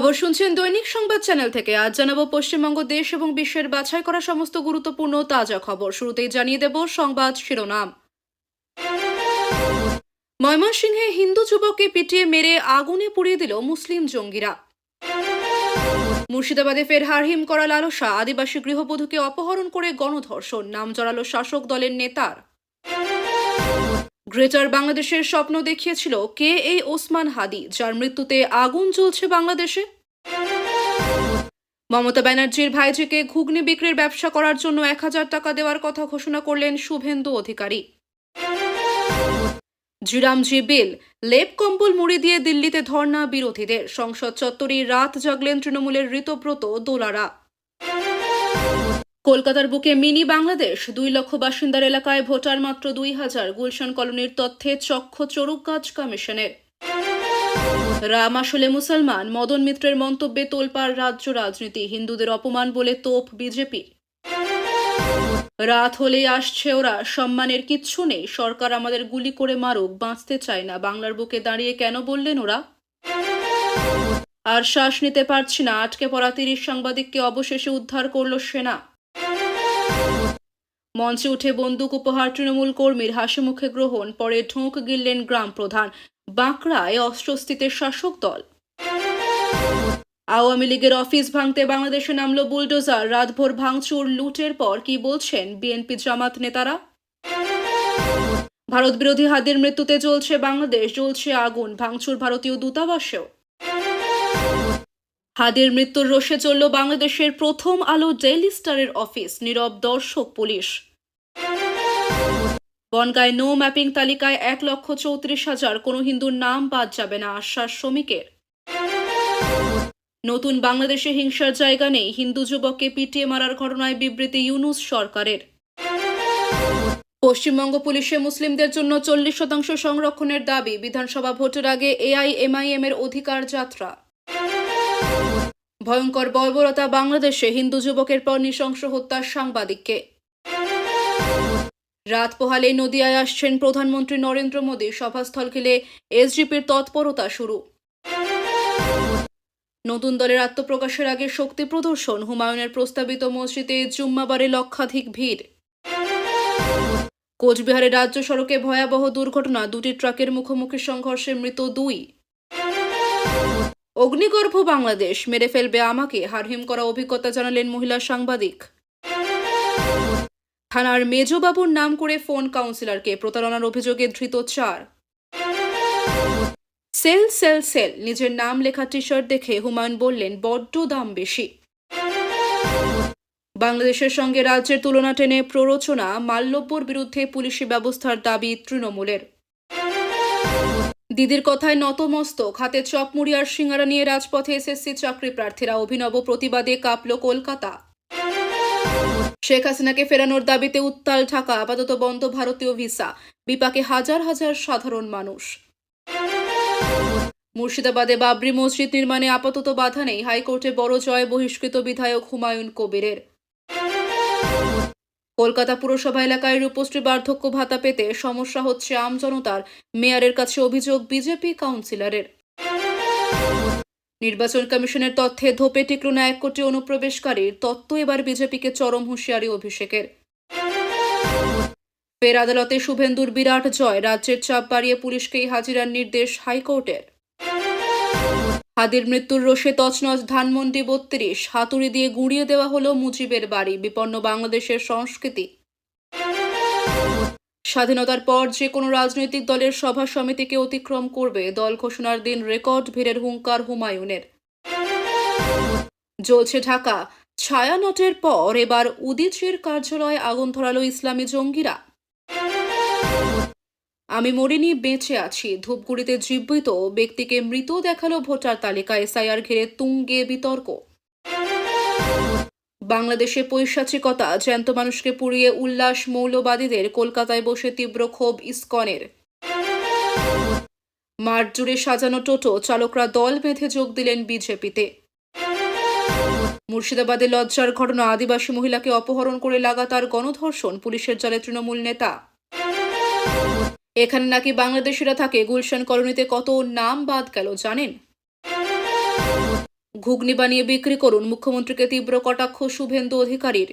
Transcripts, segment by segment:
খবর শুনছেন দৈনিক সংবাদ চ্যানেল থেকে। আজ জানাব পশ্চিমবঙ্গ, দেশ এবং বিশ্বের বাছাই করা সমস্ত গুরুত্বপূর্ণ তাজা খবর। শুরুতেই জানিয়ে দেব সংবাদ শিরোনাম। ময়মনসিংহে হিন্দু যুবককে পিটিয়ে মেরে আগুনে পুড়িয়ে দিল মুসলিম জঙ্গিরা। মুর্শিদাবাদে ফের হারহিম করা লালসা। আদিবাসী গৃহবধূকে অপহরণ করে গণধর্ষণ। নাম জড়ালো শাসক দলের নেতার। গ্রেটার বাংলাদেশের স্বপ্ন দেখিয়েছিল কে এই ওসমান হাদি, যার মৃত্যুতে আগুন জ্বলছে বাংলাদেশে? মমতা ব্যানার্জির ভাইজিকে ঘুগনি বিক্রির ব্যবসা করার জন্য এক হাজার টাকা দেওয়ার কথা ঘোষণা করলেন শুভেন্দু অধিকারী। জিরামজি বিল, লেপ কম্বল মুড়ি দিয়ে দিল্লিতে ধর্না বিরোধীদের, সংসদ চত্বরে রাত জাগলেন তৃণমূলের ঋতব্রত দোলারা। কলকাতার বুকে মিনি বাংলাদেশ, দুই লক্ষ বাসিন্দার এলাকায় ভোটার মাত্র দুই হাজার, গুলশান কলোনির তথ্যে চক্ষ চরুক কাজ কমিশনের। রাম আসলে মুসলমান, মদন মিত্রের মন্তব্যে তোলপাড় রাজ্য রাজনীতি, হিন্দুদের অপমান বলে তোপ বিজেপির। রাত হলেই আসছে ওরা, সম্মানের কিচ্ছু নেই, সরকার আমাদের গুলি করে মারুক, বাঁচতে চায় না, বাংলার বুকে দাঁড়িয়ে কেন বললেন ওরা? আর শ্বাস নিতে পারছি না, আটকে পড়া তিরিশ সাংবাদিককে অবশেষে উদ্ধার করল সেনা। মঞ্চে উঠে বন্দুক উপহার তৃণমূল কর্মীর হাসি মুখে গ্রহণ, পরে ঢোক গিললেন গ্রাম প্রধান। বাঁকড়ায় অস্ত্রস্থিতের শাসক দল। আওয়ামী লীগের অফিস ভাঙতে বাংলাদেশে নামলো বুলডোজার, রাতভর ভাঙচুর, লুটের পর কি বলছেন বিএনপি জামাত নেতারা? ভারত বিরোধী হাদির মৃত্যুতে জ্বলছে বাংলাদেশ, জ্বলছে আগুন, ভাঙচুর ভারতীয় দূতাবাসেও। হাদির মৃত্যুর রোষে চলল বাংলাদেশের প্রথম আলো ডেইলি স্টারের অফিস, নীরব দর্শক পুলিশ। বনগায় নো ম্যাপিং তালিকায় এক লক্ষ চৌত্রিশ হাজার কোনো হিন্দুর নাম বাদ যাবে না আশ্বাস শ্রমিকের। নতুন বাংলাদেশে হিংসার জায়গা নেই, হিন্দু যুবককে পিটিয়ে মারার ঘটনায় বিবৃতি ইউনুস সরকারের। পশ্চিমবঙ্গ পুলিশে মুসলিমদের জন্য চল্লিশ শতাংশ সংরক্ষণের দাবি, বিধানসভা ভোটের আগে এআইএমআইএম এর অধিকার যাত্রা। ভয়ঙ্কর বর্বরতা বাংলাদেশে, হিন্দু যুবকের পর নৃশংস হত্যার সাংবাদিককে। রাত পোহালে নদিয়ায় আসছেন প্রধানমন্ত্রী নরেন্দ্র মোদী। সভাস্থল ঘিরে এসজিপির তৎপরতা শুরু। নতুন দলের আত্মপ্রকাশের আগে শক্তি প্রদর্শন। হুমায়ুনের প্রস্তাবিত মসজিদে জুম্মাবারে লক্ষাধিক ভিড়। কোচবিহারে রাজ্য সড়কে ভয়াবহ দুর্ঘটনা। দুটি ট্রাকের মুখোমুখি সংঘর্ষে মৃত দুই। অগ্নিগর্ভ বাংলাদেশ। মেরে ফেলবে আমাকে। হারহিম করা অভিজ্ঞতা জানালেন মহিলা সাংবাদিক। থানার মেজবাবুর নাম করে ফোন কাউন্সিলরকে প্রতারণার অভিযোগে ধৃত চার সেল সেল সেল, নিজের নাম লেখা টি শার্ট দেখে হুমায়ুন বললেন, বড্ড দাম বেশি। বাংলাদেশের সঙ্গে রাজ্যের তুলনা টেনে প্ররোচনা, মাল্যব্যর বিরুদ্ধে পুলিশি ব্যবস্থার দাবি তৃণমূলের। দিদির কথায় নতমস্তক, হাতে চপমুড়ি আর সিঙ্গারা নিয়ে রাজপথে এসএসসি চাকরি প্রার্থীরা অভিনব প্রতিবাদে কাঁপল কলকাতা। শেখ হাসিনাকে ফেরানোর দাবিতে উত্তাল ঢাকা, আপাতত বন্ধ ভারতীয় ভিসা। বিপাকে হাজার হাজার সাধারণ মানুষ। মুর্শিদাবাদে বাবরি মসজিদ নির্মাণে আপাতত বাধা নেই। হাইকোর্টে বড় জয় বহিষ্কৃত বিধায়ক হুমায়ুন কবিরের। কলকাতা পুরসভা এলাকায় রূপশ্রী বার্ধক্য ভাতা পেতে সমস্যা হচ্ছে আমজনতার মেয়রের কাছে অভিযোগ বিজেপি কাউন্সিলরের। নির্বাচন কমিশনের তথ্যে ধোপে টিকল না এক কোটি অনুপ্রবেশকারীর, তত্ত্ব এবার বিজেপিকে চরম হুঁশিয়ারি অভিষেকের। ফের আদালতে শুভেন্দুর বিরাট জয়, রাজ্যের চাপ বাড়িয়ে পুলিশকেই হাজিরার নির্দেশ হাইকোর্টের। হাদির মৃত্যুর রোষে তছনছ ধানমন্ডি বত্রিশ, হাতুড়ি দিয়ে গুঁড়িয়ে দেওয়া হলো মুজিবের বাড়ি, বিপন্ন বাংলাদেশের সংস্কৃতি। স্বাধীনতার পর যে কোনো রাজনৈতিক দলের সভা সমিতিকে অতিক্রম করবে, দল ঘোষণার দিন রেকর্ড ভিড়ের হুঙ্কার হুমায়ুনের। জ্বলছে ঢাকা। ছায়ানটের পর এবার উদিচির কার্যালয়ে আগুন ধরালো ইসলামী জঙ্গিরা। আমি মরিনি, বেঁচে আছি। ধূপগুড়িতে জীবিত ব্যক্তিকে মৃত দেখাল ভোটার তালিকা এসআইআর ঘিরে তুঙ্গে বিতর্ক। বাংলাদেশে পৈশাচিকতা, জ্যান্ত মানুষকে পুড়িয়ে উল্লাস মৌলবাদীদের কলকাতায় বসে তীব্র ক্ষোভ ইস্কনের। মাঠ জুড়ে সাজানো টোটো চালকরা দল বেঁধে যোগ দিলেন বিজেপিতে। মুর্শিদাবাদে লজ্জার ঘটনা, আদিবাসী মহিলাকে অপহরণ করে লাগাতার গণধর্ষণ, পুলিশের জালে তৃণমূল নেতা। এখানে নাকি বাংলাদেশিরা থাকে, গুলশান কলোনিতে কত নাম বাদ গেল, জানেন? ঘুগনি বানিয়ে বিক্রি করুন মুখ্যমন্ত্রীকে তীব্র কটাক্ষ শুভেন্দু অধিকারীর।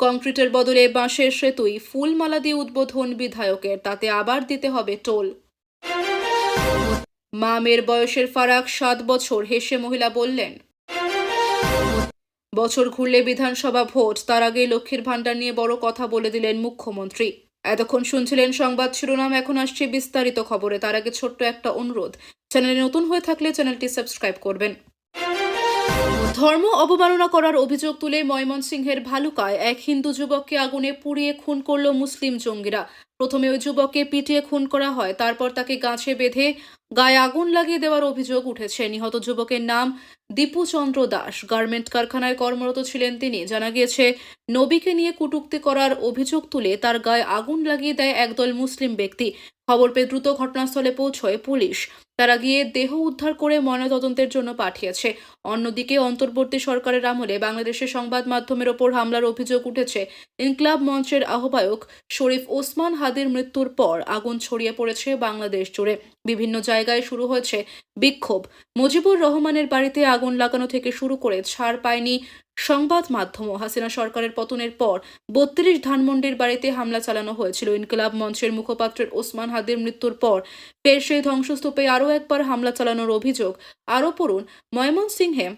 কংক্রিটের বদলে বাঁশের সেতুই ফুলমালা দিয়ে উদ্বোধন বিধায়কের, তাতে আবার দিতে হবে টোল। মামের বয়সের ফারাক সাত বছর, হেসে মহিলা বললেন, বছর ঘুরলে বিধানসভা ভোট, তার আগে লক্ষ্মীর ভাণ্ডার নিয়ে বড় কথা বলে দিলেন মুখ্যমন্ত্রী। এতক্ষণ শুনছিলেন সংবাদ শিরোনাম, এখন আসছে বিস্তারিত খবরে। তার আগে ছোট্ট একটা অনুরোধ চ্যানেলে নতুন হয়ে থাকলে চ্যানেলটি সাবস্ক্রাইব করবেন। ধর্ম অবমাননা করার অভিযোগ তুলে ময়মনসিংহের ভালুকায় এক হিন্দু যুবককে আগুনে পুড়িয়ে খুন করল মুসলিম জঙ্গিরা। প্রথমে ওই যুবককে পিটিয়ে খুন করা হয়, তারপর তাকে গাছে বেঁধে গায়ে আগুন লাগিয়ে দেওয়ার অভিযোগ উঠেছে। নিহত যুবকের নাম দীপু চন্দ্র দাস। গার্মেন্ট কারখানায় কর্মরত ছিলেন তিনি। জানা গিয়েছে, নবীকে নিয়ে কটূক্তি করার অভিযোগ তুলে তার গায়ে আগুন লাগিয়ে দেয় একদল মুসলিম ব্যক্তি। খবর পেয়ে দ্রুত ঘটনাস্থলে পৌঁছয় পুলিশ। তারা গিয়ে দেহ উদ্ধার করে ময়নাতদন্তের জন্য পাঠিয়েছে। অন্যদিকে অন্তর্বর্তী সরকারের আমলে বাংলাদেশের সংবাদ মাধ্যমের ওপর হামলার অভিযোগ উঠেছে। ইনকলাব মঞ্চের আহ্বায়ক শরীফ ওসমান হাদির মৃত্যুর পর আগুন ছড়িয়ে পড়েছে বাংলাদেশ জুড়ে। বিভিন্ন জায়গায় শুরু হয়েছে বিক্ষোভ। মুজিবুর রহমানের বাড়িতে আগুন লাগানো থেকে শুরু করে ছাড় পায়নি সংবাদ মাধ্যম হাসিনা সরকারের পতনের পর বত্রিশ ধানমন্ডির বাড়িতে হামলা চালানো হয়েছিল। ইনকলাব মঞ্চের মুখপাত্রের ওসমান হাদির মৃত্যুর পর ফের সেই ধ্বংসস্তূপে আরও একবার হামলা চালানোর অভিযোগ আরও পড়ুন, ময়মনসিংহে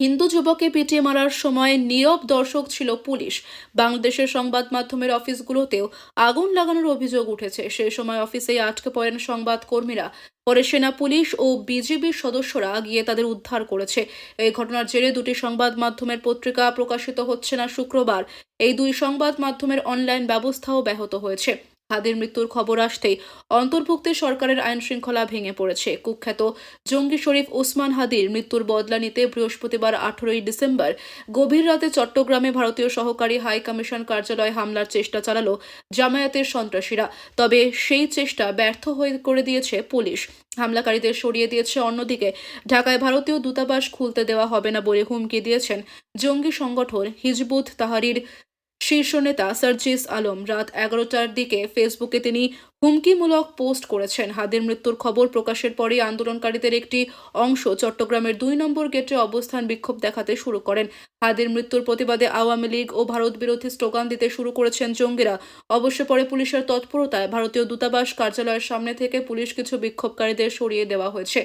হিন্দু যুবককে পিটিয়ে মারার সময় নীরব দর্শক ছিল পুলিশ। বাংলাদেশের সংবাদ মাধ্যমের অফিসগুলোতেও আগুন লাগানোর অভিযোগ উঠেছে। সেই সময় অফিসেই আটকে পড়েন সংবাদ কর্মীরা পরে সেনা পুলিশ ও বিজিবির সদস্যরা গিয়ে তাদের উদ্ধার করেছে। এই ঘটনার জেরে দুটি সংবাদ মাধ্যমের পত্রিকা প্রকাশিত হচ্ছে না শুক্রবার। এই দুই সংবাদ মাধ্যমের অনলাইন ব্যবস্থাও ব্যাহত হয়েছে। হাদির মৃত্যুর খবর আসতেই অন্তর্ভুক্ত সরকারের আইন শৃঙ্খলা ভেঙে পড়েছে। কুখ্যাত জঙ্গি শরীফ ওসমান হাদির মৃত্যুর বদলা নিতে বৃহস্পতিবার আঠারোই ডিসেম্বর গভীর রাতে চট্টগ্রামে ভারতীয় সহকারী হাই কমিশন কার্যালয়ে হামলার চেষ্টা চালালো জামায়াতের সন্ত্রাসীরা। তবে সেই চেষ্টা ব্যর্থ হয়ে করে দিয়েছে পুলিশ। হামলাকারীদের সরিয়ে দিয়েছে অন্যদিকে, ঢাকায় ভারতীয় দূতাবাস খুলতে দেওয়া হবে না বলে হুমকি দিয়েছেন জঙ্গি সংগঠন হিজবুত তাহারির শীর্ষ নেতা সার্জিস আলম রাত এগারোটার দিকে ফেসবুকে তিনি হুমকিমূলক পোস্ট করেছেন। হাদির মৃত্যুর খবর প্রকাশের পরই আন্দোলনকারীদের একটি অংশ চট্টগ্রামের দুই নম্বর গেটে অবস্থান বিক্ষোভ দেখাতে শুরু করেন। হাদির মৃত্যুর প্রতিবাদে আওয়ামী লীগ ও ভারত বিরোধী স্লোগান দিতে শুরু করেছেন জঙ্গিরা। অবশ্য পরে পুলিশের তৎপরতায় ভারতীয় দূতাবাস কার্যালয়ের সামনে থেকে পুলিশ কিছু বিক্ষোভকারীদের সরিয়ে দেওয়া হয়েছে।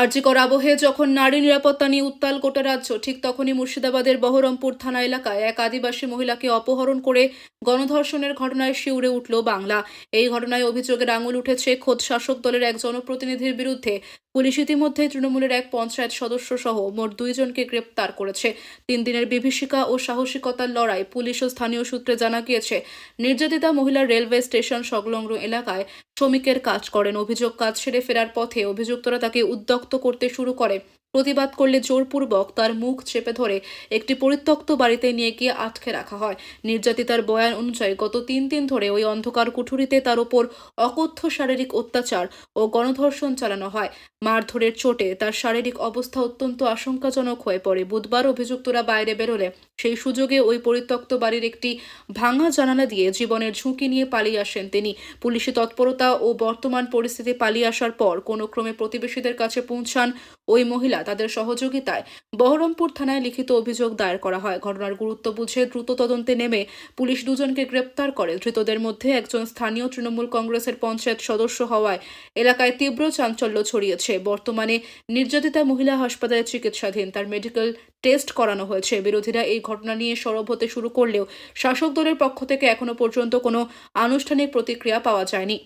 আরজিকর আবহে যখন নারী নিরাপত্তা নিয়ে উত্তাল গোটা রাজ্য, ঠিক তখনই মুর্শিদাবাদের বহরমপুর থানা এলাকায় এক আদিবাসী মহিলাকে অপহরণ করে গণধর্ষণের ঘটনায় শিউরে উঠল বাংলা। এই ঘটনায় অভিযোগের আঙুল উঠেছে খোদ শাসক দলের এক জনপ্রতিনিধির বিরুদ্ধে। পুলিশ ইতিমধ্যে তৃণমূলের এক পঞ্চায়েত সদস্য সহ মোট দুইজনকে গ্রেপ্তার করেছে। তিন দিনের বিভীষিকা ও সাহসিকতার লড়াই পুলিশ ও স্থানীয় সূত্রে জানা গিয়েছে, নির্যাতিতা মহিলা রেলওয়ে স্টেশন সংলগ্ন এলাকায় শ্রমিকের কাজ করেন। অভিযোগ কাজ সেরে ফেরার পথে অভিযুক্তরা তাকে উদ্যক্ত করতে শুরু করে। প্রতিবাদ করলে জোরপূর্বক তার মুখ চেপে ধরে একটি পরিত্যক্ত বাড়িতে নিয়ে গিয়ে আটকে রাখা হয়। নির্যাতিতার বয়ান অনুযায়ী গত তিন দিন ধরে ওই অন্ধকার কুঠুরিতে তার ওপর অকথ্য শারীরিক অত্যাচার ও গণধর্ষণ চালানো হয়। মারধরের চোটে তার শারীরিক অবস্থা অত্যন্ত আশঙ্কাজনক হয়ে পড়ে। বুধবার অভিযুক্তরা বাইরে বেরোলে। সেই সুযোগে ওই পরিত্যক্ত বাড়ির একটি ভাঙা জানালা দিয়ে জীবনের ঝুঁকি নিয়ে পালিয়ে আসেন তিনি। পুলিশি তৎপরতা ও বর্তমান পরিস্থিতি পালিয়ে আসার পর কোনো ক্রমে প্রতিবেশীদের কাছে পৌঁছান ওই মহিলা। তাদের সহযোগিতায় বহরমপুর থানায় লিখিত অভিযোগ দায়ের করা হয়। ঘটনার গুরুত্ব বুঝে দ্রুত তদন্তে নেমে পুলিশ দুজনকে গ্রেপ্তার করে। ধৃতদের মধ্যে একজন স্থানীয় তৃণমূল কংগ্রেসের পঞ্চায়েত সদস্য হওয়ায় এলাকায় তীব্র চাঞ্চল্য ছড়িয়েছে। বর্তমানে নির্যাতিতা মহিলা হাসপাতালে চিকিৎসাধীন। তার মেডিকেল টেস্ট করানো হয়েছে। বিরোধীরা এই ঘটনা নিয়ে সরব হতে শুরু করলেও শাসক দলের পক্ষ থেকে এখনও পর্যন্ত কোনো আনুষ্ঠানিক প্রতিক্রিয়া পাওয়া যায়নি।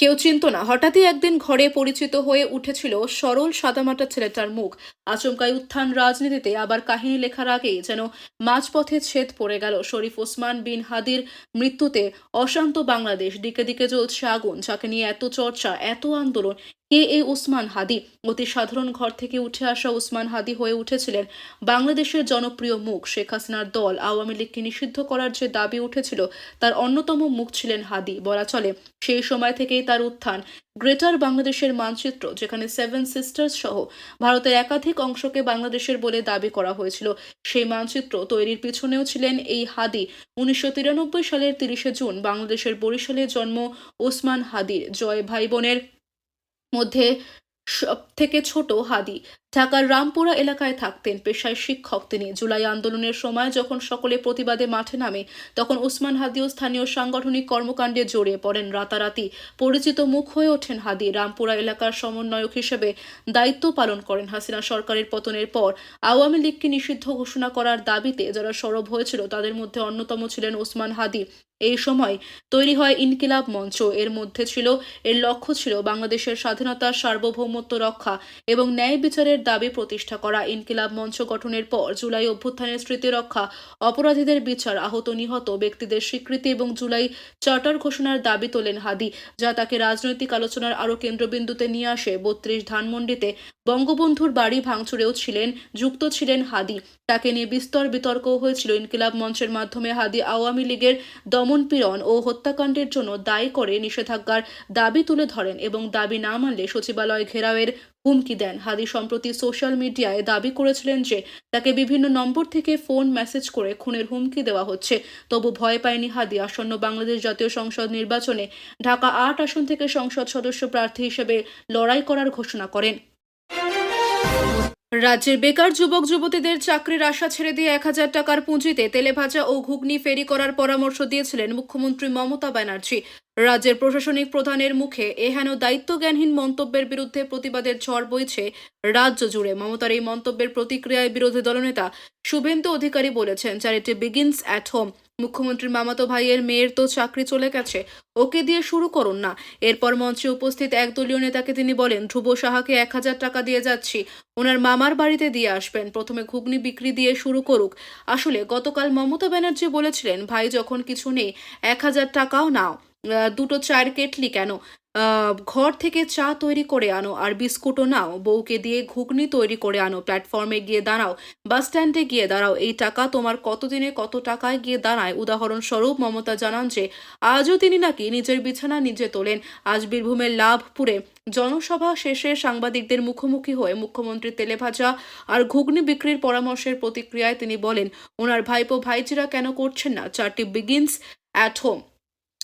কেউ চিনত না, হঠাৎই একদিন ঘরে পরিচিত হয়ে উঠেছিল সরল সাদামাটা ছেলেটার মুখ। আচমকাই উত্থান রাজনীতিতে আবার কাহিনী লেখার আগেই যেন মাঝপথে ছেদ পড়ে গেল। শরীফ ওসমান বিন হাদির মৃত্যুতে অশান্ত বাংলাদেশ, দিকে দিকে জ্বলছে আগুন, যাকে নিয়ে এত চর্চা, এত আন্দোলন কে এই উসমান হাদি। অতি সাধারণ ঘর থেকে উঠে আসা উসমান হাদি হয়ে উঠেছিলেন বাংলাদেশের জনপ্রিয় মুখ শেখ হাসিনার দল। আওয়ামী লীগকে নিষিদ্ধ করার যে দাবি উঠেছিল, তার অন্যতম মুখ ছিলেন হাদি বলা চলে। সেই সময় থেকেই তার উত্থান গ্রেটার বাংলাদেশের মানচিত্র, যেখানে সেভেন সিস্টার্স সহ ভারতের একাধিক অংশকে বাংলাদেশের বলে দাবি করা হয়েছিল। সেই মানচিত্র তৈরির পিছনেও ছিলেন এই হাদি। উনিশশো তিরানব্বই সালের তিরিশে জুন বাংলাদেশের বরিশালে জন্ম ওসমান হাদির। জয় ভাই বোনের মধ্যে সব থেকে ছোট হাদি। ঢাকার রামপুরা এলাকায় থাকতেন পেশায় শিক্ষক তিনি। জুলাই আন্দোলনের সময় যখন সকলে প্রতিবাদে মাঠে নামে, তখন উসমান হাদিও স্থানীয় সাংগঠনিক কর্মকাণ্ডে জড়িয়ে পড়েন রাতারাতি। পরিচিত মুখ হয়ে ওঠেন হাদি। রামপুরা এলাকার সমন্বয়ক হিসেবে দায়িত্ব পালন করেন হাসিনা সরকারের পতনের পর। আওয়ামী লীগকে নিষিদ্ধ ঘোষণা করার দাবিতে যারা সরব হয়েছিল, তাদের মধ্যে অন্যতম ছিলেন ওসমান হাদি। এই সময় তৈরি হয় ইনকিলাব মঞ্চ। এর মধ্যে ছিল, এর লক্ষ্য ছিল বাংলাদেশের স্বাধীনতা, সার্বভৌমত্ব রক্ষা এবং ন্যায় বিচারের দাবি প্রতিষ্ঠা করা। ইনকিলাব মঞ্চ গঠনের পর জুলাই অভ্যুত্থানের স্মৃতি রক্ষা, অপরাধীদের বিচার, আহত নিহত ব্যক্তিদের স্বীকৃতি এবং জুলাই চার্টার ঘোষণার দাবি তোলেন হাদি, যা তাকে রাজনৈতিক আলোচনার আরও কেন্দ্রবিন্দুতে নিয়ে আসে। বত্রিশ ধানমন্ডিতে বঙ্গবন্ধুর বাড়ি ভাঙচুরেও ছিলেন, যুক্ত ছিলেন হাদি। তাকে নিয়ে বিস্তর বিতর্কও হয়েছিল ইনকিলাব মঞ্চের মাধ্যমে হাদি আওয়ামী লীগের দমনপীড়ন ও হত্যাকাণ্ডের জন্য দায়ী করে নিষেধাজ্ঞার দাবি তুলে ধরেন এবং দাবি না মানলে সচিবালয় ঘেরাওয়ের হুমকি দেন। হাদি সম্প্রতি সোশ্যাল মিডিয়ায় দাবি করেছিলেন যে তাকে বিভিন্ন নম্বর থেকে ফোন মেসেজ করে খুনের হুমকি দেওয়া হচ্ছে। তবু ভয় পায়নি হাদি। আসন্ন বাংলাদেশ জাতীয় সংসদ নির্বাচনে ঢাকা আট আসন থেকে সংসদ সদস্য প্রার্থী হিসেবে লড়াই করার ঘোষণা করেন। রাজ্যের বেকার যুবক যুবতীদের চাকরির আশা ছেড়ে দিয়ে এক হাজার টাকার পুঁজিতে তেলেভাজা ও ঘুগনি ফেরি করার পরামর্শ দিয়েছিলেন মুখ্যমন্ত্রী মমতা ব্যানার্জি। রাজ্যের প্রশাসনিক প্রধানের মুখে এহেন দায়িত্বজ্ঞানহীন মন্তব্যের বিরুদ্ধে প্রতিবাদের ঝড় বইছে রাজ্য জুড়ে। মমতার এই মন্তব্যের প্রতিক্রিয়ায় বিরোধী দলনেতা শুভেন্দু অধিকারী বলেছেন চ্যারিটি বিগিনস অ্যাট হোম মুখ্যমন্ত্রীর মামাতো ভাইয়ের মেয়ের তো চাকরি চলে গেছে, ওকে দিয়ে শুরু করুন না। এরপর মঞ্চে উপস্থিত এক দলীয় নেতাকে তিনি বলেন, ধ্রুব সাহাকে এক হাজার টাকা দিয়ে যাচ্ছি, ওনার মামার বাড়িতে দিয়ে আসবেন, প্রথমে ঘুগনি বিক্রি দিয়ে শুরু করুক। আসলে গতকাল মমতা ব্যানার্জি বলেছিলেন, ভাই, যখন কিছু নেই, এক হাজার টাকাও নাও দুটো চায়ের কেটলি কেন? ঘর থেকে চা তৈরি করে আনো আর বিস্কুটও নাও। বউকে দিয়ে ঘুগনি তৈরি করে আনো। প্ল্যাটফর্মে গিয়ে দাঁড়াও। বাস স্ট্যান্ডে গিয়ে দাঁড়াও। এই টাকা তোমার কতদিনে কত টাকায় গিয়ে দাঁড়ায়? উদাহরণস্বরূপ মমতা জানান যে, আজও তিনি নাকি নিজের বিছানা নিজে তোলেন। আজ বীরভূমের লাভপুরে জনসভা শেষে সাংবাদিকদের মুখোমুখি হয়ে মুখ্যমন্ত্রী তেলেভাজা আর ঘুগনি বিক্রির পরামর্শের প্রতিক্রিয়ায় তিনি বলেন, ওনার ভাইপো ভাইজিরা কেন করছেন না? চারটি begins at home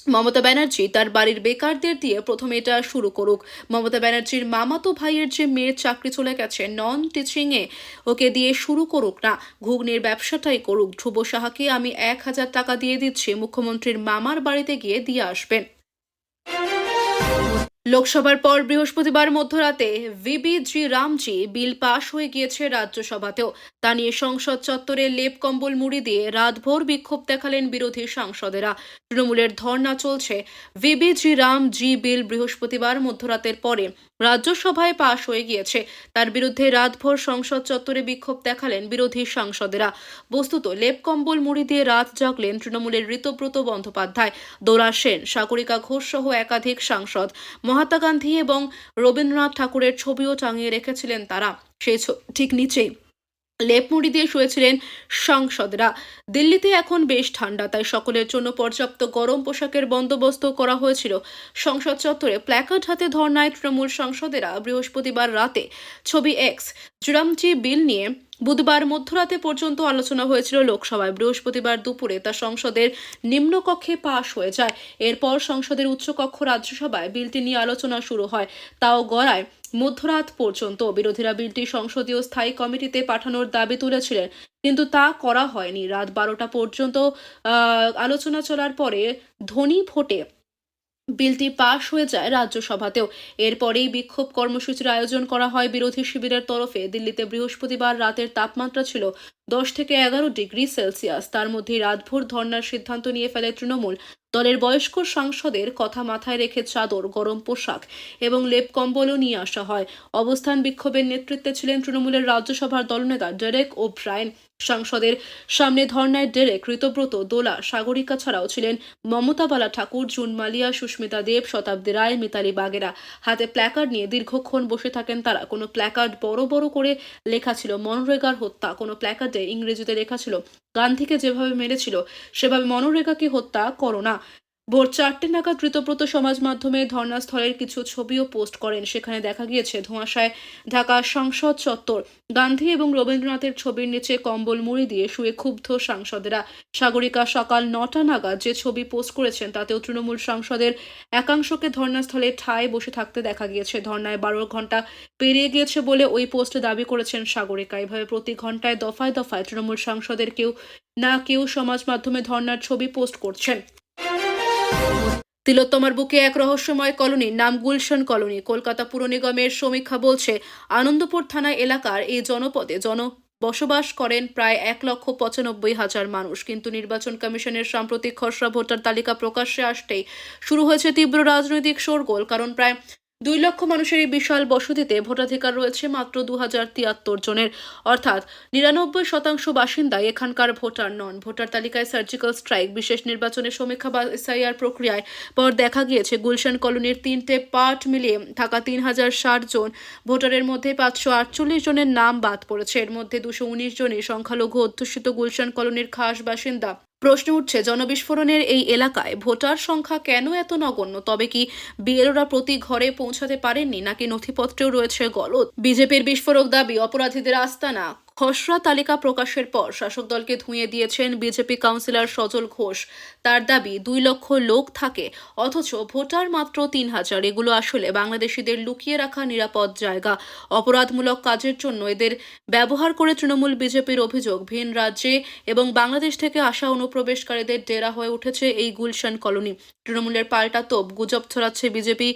Mamata Banerjee তার বাড়ির বেকারদের দিয়ে প্রথমে এটা শুরু করুক। মমতা ব্যানার্জির মামাতো ভাইয়ের যে মেয়ের চাকরি চলে গেছে, নন টিচিংয়ে ওকে দিয়ে শুরু করুক না, ঘুগনির ব্যবসাটাই করুক। ধ্রুব সাহাকে আমি এক হাজার টাকা দিয়ে দিচ্ছি, মুখ্যমন্ত্রীর মামার বাড়িতে গিয়ে দিয়ে আসবেন। লোকসভার পর বৃহস্পতিবার মধ্যরাতে ভিবিজি রামজি বিল পাশ হয়ে গিয়েছে রাজ্যসভাতেও। তা নিয়ে সংসদ চত্বরে লেপ কম্বল মুড়ি দিয়ে রাতভর বিক্ষোভ দেখালেন বিরোধী সাংসদেরা। তৃণমূলের ধর্ণা চলছে। ভিবিজি রাম জি বিল বৃহস্পতিবার মধ্যরাতের পরে রাজ্যসভায় পাশ হয়ে গিয়েছে। তার বিরুদ্ধে রাতভর সংসদ চত্বরে বিক্ষোভ দেখালেন বিরোধী সাংসদেরা। বস্তুত, লেপ কম্বল মুড়ি দিয়ে রাত জাগলেন তৃণমূলের ঋতব্রত বন্দ্যোপাধ্যায়, দোলা সেন, সাগরিকা ঘোষ সহ একাধিক সাংসদ। মহাত্মা গান্ধী এবং রবীন্দ্রনাথ ঠাকুরের ছবিও টাঙিয়ে রেখেছিলেন তারা। সেই ঠিক নিচেই। লেপ মুড়ি দিয়ে শুয়েছিলেন সাংসদরা। দিল্লিতে এখন বেশ ঠান্ডা, তাই সকলের জন্য পর্যাপ্ত গরম পোশাকের বন্দোবস্ত করা হয়েছিল। সংসদ চত্বরে প্ল্যাকার্ড হাতে ধর্নায় তৃণমূল সাংসদেরা বৃহস্পতিবার রাতে ছবি এক্স জুরামজি বিল নিয়ে বুধবার মধ্যরাতে পর্যন্ত আলোচনা হয়েছিল লোকসভায়। বৃহস্পতিবার দুপুরে তা সংসদের নিম্নকক্ষে পাশ হয়ে যায়। এরপর সংসদের উচ্চকক্ষ রাজ্যসভায় বিলটি নিয়ে আলোচনা শুরু হয়। তাও গড়ায় মধ্যরাত পর্যন্ত। বিরোধীরা বিলটি সংসদীয় স্থায়ী কমিটিতে পাঠানোর দাবি তুলেছিলেন। কিন্তু তা করা হয়নি। রাত বারোটা পর্যন্ত আলোচনা চলার পরে ধনী ভোটে বিলটি পাশ হয়ে যায় রাজ্যসভাতেও। এরপরেই বিক্ষোভ কর্মসূচির আয়োজন করা হয় বিরোধী শিবিরের তরফে। দিল্লিতে বৃহস্পতিবার রাতের তাপমাত্রা ছিল দশ থেকে এগারো ডিগ্রি সেলসিয়াস। তার মধ্যে রাতভর ধর্নার সিদ্ধান্ত নিয়ে ফেলে তৃণমূল। দলের বয়স্ক সাংসদের কথা মাথায় রেখে চাদর, গরম পোশাক এবং লেপ কম্বলও নিয়ে আসা হয়। অবস্থান বিক্ষোভের নেতৃত্বে ছিলেন তৃণমূলের রাজ্যসভার দলনেতা ডেরেক ও ব্রায়ন সাংসদের সামনে ধর্নায় ডেরে কৃতব্রত দোলা সাগরিকা ছাড়াও ছিলেন মমতা বালা ঠাকুর জুন মালিয়া সুস্মিতা দেব, শতাব্দী রায়, মিতালি বাগেরা। হাতে প্ল্যাকার্ড নিয়ে দীর্ঘক্ষণ বসে থাকেন তারা। কোনো প্ল্যাকার্ড বড় বড় করে লেখা ছিল মনরেগার হত্যা, কোনো প্ল্যাকার্ডে ইংরেজিতে লেখা ছিল, গান্ধীকে যেভাবে মেরেছিল, সেভাবে মনরেগাকে হত্যা করো না। ভোর চারটে নাগাদ ঋতব্রত সমাজ মাধ্যমে ধর্নাস্থলের কিছু ছবিও পোস্ট করেন। সেখানে দেখা গিয়েছে, ধোঁয়াশায় ঢাকা সংসদ চত্বর, গান্ধী এবং রবীন্দ্রনাথের ছবির নিচে কম্বল মুড়ি দিয়ে শুয়ে ক্ষুব্ধ সাংসদেরা। সাগরিকা সকাল নটা নাগাদ যে ছবি পোস্ট করেছেন, তাতেও তৃণমূল সাংসদের একাংশকে ধর্নাস্থলে ঠায় বসে থাকতে দেখা গিয়েছে। ধর্নায় বারো ঘণ্টা পেরিয়ে গিয়েছে বলে ওই পোস্টে দাবি করেছেন সাগরিকা। এভাবে প্রতি ঘন্টায় দফায় দফায় তৃণমূল সাংসদের কেউ না কেউ সমাজ মাধ্যমে ধর্নার ছবি পোস্ট করছেন। তিলোত্তমার বুকে এক রহস্যময় কলোনি, নাম গুলশন কলোনি। কলকাতা পুর নিগমের সমীক্ষা বলছে, আনন্দপুর থানা এলাকার এই জনপদে জন বসবাস করেন প্রায় এক লক্ষ পঁচানব্বই হাজার মানুষ। কিন্তু নির্বাচন কমিশনের সাম্প্রতিক খসড়া ভোটার তালিকা প্রকাশ্যে আসতেই শুরু হয়েছে তীব্র রাজনৈতিক শোরগোল, কারণ প্রায় দুই লক্ষ মানুষের এই বিশাল বসতিতে ভোটাধিকার রয়েছে মাত্র দু হাজার তিয়াত্তর জনের। অর্থাৎ নিরানব্বই শতাংশ বাসিন্দাই এখানকার ভোটার নন। ভোটার তালিকায় সার্জিক্যাল স্ট্রাইক, বিশেষ নির্বাচনের সমীক্ষা বা এসআইআর প্রক্রিয়ায় পর দেখা গিয়েছে গুলশান কলোনির তিনটে পার্ট মিলিয়ে থাকা তিন হাজার ষাট জন। ভোটারের মধ্যে পাঁচশো আটচল্লিশ জনের নাম বাদ পড়েছে। এর মধ্যে দুশো উনিশ জনই সংখ্যালঘু অধ্যুষিত গুলশান কলোনির খাস বাসিন্দা প্রশ্ন উঠছে, জনবিস্ফোরণের এই এলাকায় ভোটার সংখ্যা কেন এত নগণ্য? তবে কি বিএলওরা প্রতি ঘরে পৌঁছাতে পারেননি? নাকি নথিপত্রেও রয়েছে গলত বিজেপির বিস্ফোরক দাবি, অপরাধীদের আস্তানা খসড়া তালিকা প্রকাশের পর শাসক দলকে ধুঁয়ে দিয়েছেন বিজেপি কাউন্সিলর সজল ঘোষ। তার দাবি, দুই লক্ষ লোক থাকে, অথচ ভোটার মাত্র তিন হাজার। এগুলো আসলে বাংলাদেশিদের লুকিয়ে রাখা নিরাপদ জায়গা। অপরাধমূলক কাজের জন্য এদের ব্যবহার করে তৃণমূল বিজেপির অভিযোগ, ভিন রাজ্যে এবং বাংলাদেশ থেকে আসা অনুপ্রবেশকারীদের ডেরা হয়ে উঠেছে এই গুলশান কলোনি। তৃণমূলের পাল্টা তোপ, গুজব ছড়াচ্ছে বিজেপি।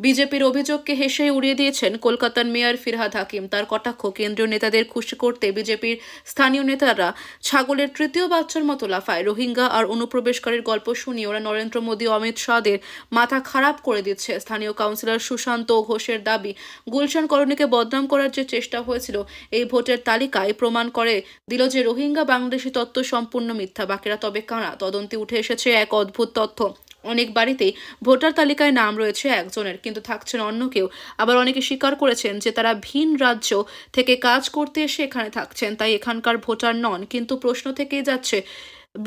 বিজেপির অভিযোগকে হেসে উড়িয়ে দিয়েছেন কলকাতার মেয়র ফিরহাদ হাকিম। তার কটাক্ষ, কেন্দ্রীয় নেতাদের খুশি করতে বিজেপির স্থানীয় নেতারা ছাগলের তৃতীয় বাচ্চার মতো লাফায়। রোহিঙ্গা আর অনুপ্রবেশকারীর গল্প শুনিয়ে ওরা নরেন্দ্র মোদী অমিত শাহদের মাথা খারাপ করে দিচ্ছে। স্থানীয় কাউন্সিলর সুশান্ত ঘোষের দাবি, গুলশান কলোনিকে বদনাম করার যে চেষ্টা হয়েছিল, এই ভোটের তালিকায় প্রমাণ করে দিল যে রোহিঙ্গা বাংলাদেশি তত্ত্ব সম্পূর্ণ মিথ্যা। বাকিরা তবে কারা? তদন্তে উঠে এসেছে এক অদ্ভুত তথ্য। অনেক বাড়িতেই ভোটার তালিকায় নাম রয়েছে একজনের, কিন্তু থাকছেন অন্য কেউ। আবার অনেকে স্বীকার করেছেন যে তারা ভিন রাজ্য থেকে কাজ করতে এসে এখানে থাকছেন, তাই এখানকার ভোটার নন। কিন্তু প্রশ্ন থেকেই যাচ্ছে,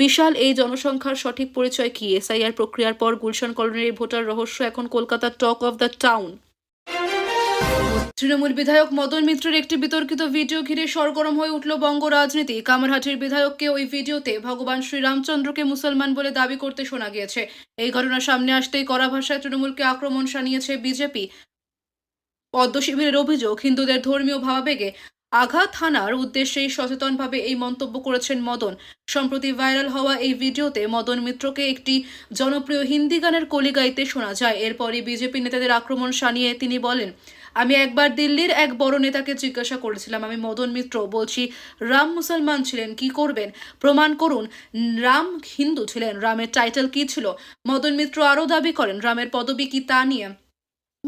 বিশাল এই জনসংখ্যার সঠিক পরিচয় কি? এসআইআর প্রক্রিয়ার পর গুলশান কলোনির ভোটার রহস্য এখন কলকাতার talk of the town. Trinamool বিধায়ক মদন মিত্রের একটি বিতর্কিত ভিডিও ঘিরে সরগরম হয়ে উঠল বঙ্গ রাজনীতি। কামারহাটির বিধায়ককে ওই ভিডিওতে ভগবান শ্রীরামচন্দ্রকে মুসলমান বলে দাবি করতে শোনা গিয়েছে। এই ঘটনা সামনে আসতেই কড়া ভাষায় তৃণমূলকে আক্রমণ শানিয়েছে বিজেপি। পদ্ম শিবিরের অভিযোগ, হিন্দুদের ধর্মীয় ভাবাবেগে আঘাত হানার উদ্দেশ্যেই সচেতনভাবে এই মন্তব্য করেছেন মদন। সম্প্রতি ভাইরাল হওয়া এই ভিডিওতে মদন মিত্রকে একটি জনপ্রিয় হিন্দি গানের কলি গাইতে শোনা যায়। এরপরই বিজেপি নেতাদের আক্রমণ সানিয়ে তিনি বলেন আমি একবার দিল্লির এক বড় নেতাকে জিজ্ঞাসা করেছিলাম, আমি মদন মিত্র বলছি, রাম মুসলমান ছিলেন, কি করবেন? প্রমাণ করুন, রাম হিন্দু ছিলেন, রামের টাইটেল কি ছিল? মদন মিত্র আরও দাবি করেন, রামের পদবি কি তা নিয়ে।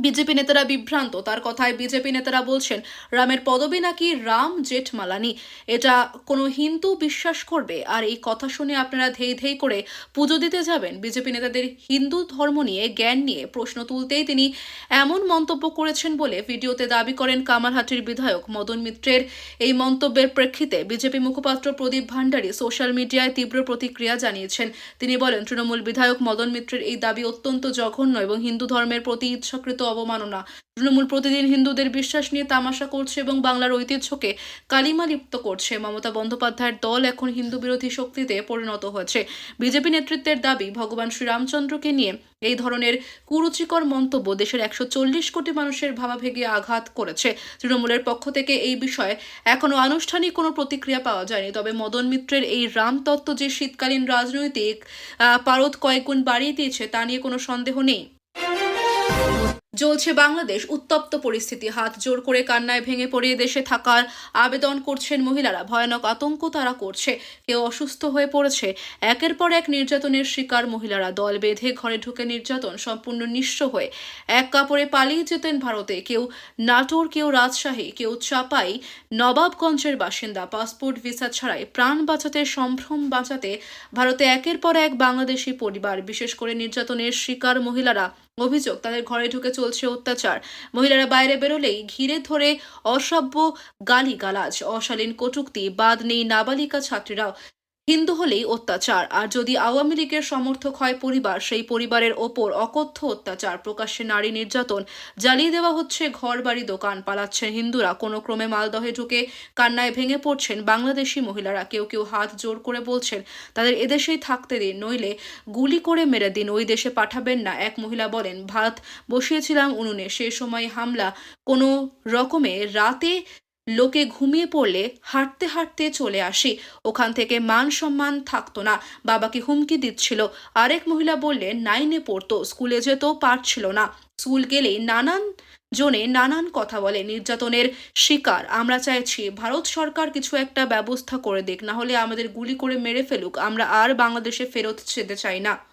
বিজেপি নেতারা বিভ্রান্ত, তার কথায় বিজেপি নেতারা বলছেন, রামের পদবী নাকি রাম জেঠমালানি? এটা কোনো হিন্দু বিশ্বাস করবে? আর এই কথা শুনে আপনারা ধেই ধেই করে পুজো দিতে যাবেন? বিজেপি নেতাদের হিন্দু ধর্ম নিয়ে জ্ঞান নিয়ে প্রশ্ন তুলতেই তিনি এমন মন্তব্য করেছেন বলে ভিডিওতে দাবি করেন কামারহাটির বিধায়ক মদন মিত্রের। এই মন্তব্যের প্রেক্ষিতে বিজেপি মুখপাত্র প্রদীপ ভান্ডারী সোশ্যাল মিডিয়ায় তীব্র প্রতিক্রিয়া জানিয়েছেন। তিনি বলেন, তৃণমূল বিধায়ক মদন মিত্রের এই দাবি অত্যন্ত জঘন্য এবং হিন্দু ধর্মের প্রতি ইচ্ছাকৃত অবমাননা। তৃণমূল প্রতিদিন হিন্দুদের বিশ্বাস নিয়ে তামাশা করছে এবং বাংলার ঐতিহ্যকে কালিমা লিপ্ত করছে। মমতা বন্দ্যোপাধ্যায়ের দল এখন হিন্দু বিরোধী শক্তিতে পরিণত হয়েছে। বিজেপি নেতৃত্বের দাবি, ভগবান শ্রীরামচন্দ্রকে নিয়ে এই ধরনের কুরুচিকর মন্তব্য দেশের একশো চল্লিশ কোটি মানুষের ভাবাভেগে আঘাত করেছে। তৃণমূলের পক্ষ থেকে এই বিষয়ে এখনও আনুষ্ঠানিক কোনো প্রতিক্রিয়া পাওয়া যায়নি। তবে মদন মিত্রের এই রামতত্ত্ব যে শীতকালীন রাজনৈতিক পারদ কয়েকগুণ বাড়িয়ে দিয়েছে, তা নিয়ে কোনো সন্দেহ নেই। জ্বলছে বাংলাদেশ। উত্তপ্ত পরিস্থিতি, হাত জোর করে কান্নায় ভেঙে পড়ে দেশে থাকার আবেদন করছেন মহিলারা। ভয়ানক আতঙ্ক তারা করছে। কেউ অসুস্থ হয়ে পড়েছে। একের পর এক নির্যাতনের শিকার মহিলারা। দল বেঁধে ঘরে ঢুকে নির্যাতন সম্পূর্ণ নিঃস্ব হয়ে এক কাপড়ে পালিয়ে যেতেন ভারতে। কেউ নাটোর, কেউ রাজশাহী, কেউ চাপাই, নবাবগঞ্জের বাসিন্দা। পাসপোর্ট, ভিসা ছাড়াই প্রাণ বাঁচাতে, সম্ভ্রম বাঁচাতে ভারতে একের পর এক বাংলাদেশি পরিবার। বিশেষ করে নির্যাতনের শিকার মহিলারা অভিযোগ, তাদের ঘরে ঢুকে চলছে অত্যাচার। মহিলারা বাইরে বেরোলেই ঘিরে ধরে অসভ্য গালিগালাজ, অশালীন কটুক্তি, বাদ নেই নাবালিকা ছাত্রীরাও। হিন্দু হলেই অত্যাচার, আর যদি আওয়ামী লীগের সমর্থক হয় পরিবার, সেই পরিবারের ওপর অকথ্য অত্যাচার প্রকাশ্যে নারী নির্যাতন। জ্বালিয়ে দেওয়া হচ্ছে ঘর বাড়ি দোকান, পালাচ্ছেন হিন্দুরা। কোনো ক্রমে মালদহে ঢুকে কান্নায় ভেঙে পড়ছেন বাংলাদেশি মহিলারা। কেউ কেউ হাত জোর করে বলছেন, তাদের এদেশেই থাকতে দিন, নইলে গুলি করে মেরে দিন, ওই দেশে পাঠাবেন না। এক মহিলা বলেন ভাত বসিয়েছিলাম উনুনে, সে সময় হামলা কোনো রকমে রাতে লোকে ঘুমিয়ে পড়লে হাঁটতে হাঁটতে চলে আসি। ওখান থেকে মান সম্মান থাকতো না। বাবাকে হুমকি দিচ্ছিল। আরেক মহিলা বললেন নাইনে পড়তো, স্কুলে যেত পারছিল না। স্কুল গেলেই নানান জনে নানান কথা বলে। নির্যাতনের শিকার। আমরা চাইছি, ভারত সরকার কিছু একটা ব্যবস্থা করে দিক, না হলে আমাদের গুলি করে মেরে ফেলুক। আমরা আর বাংলাদেশে ফেরত যেতে চাই না।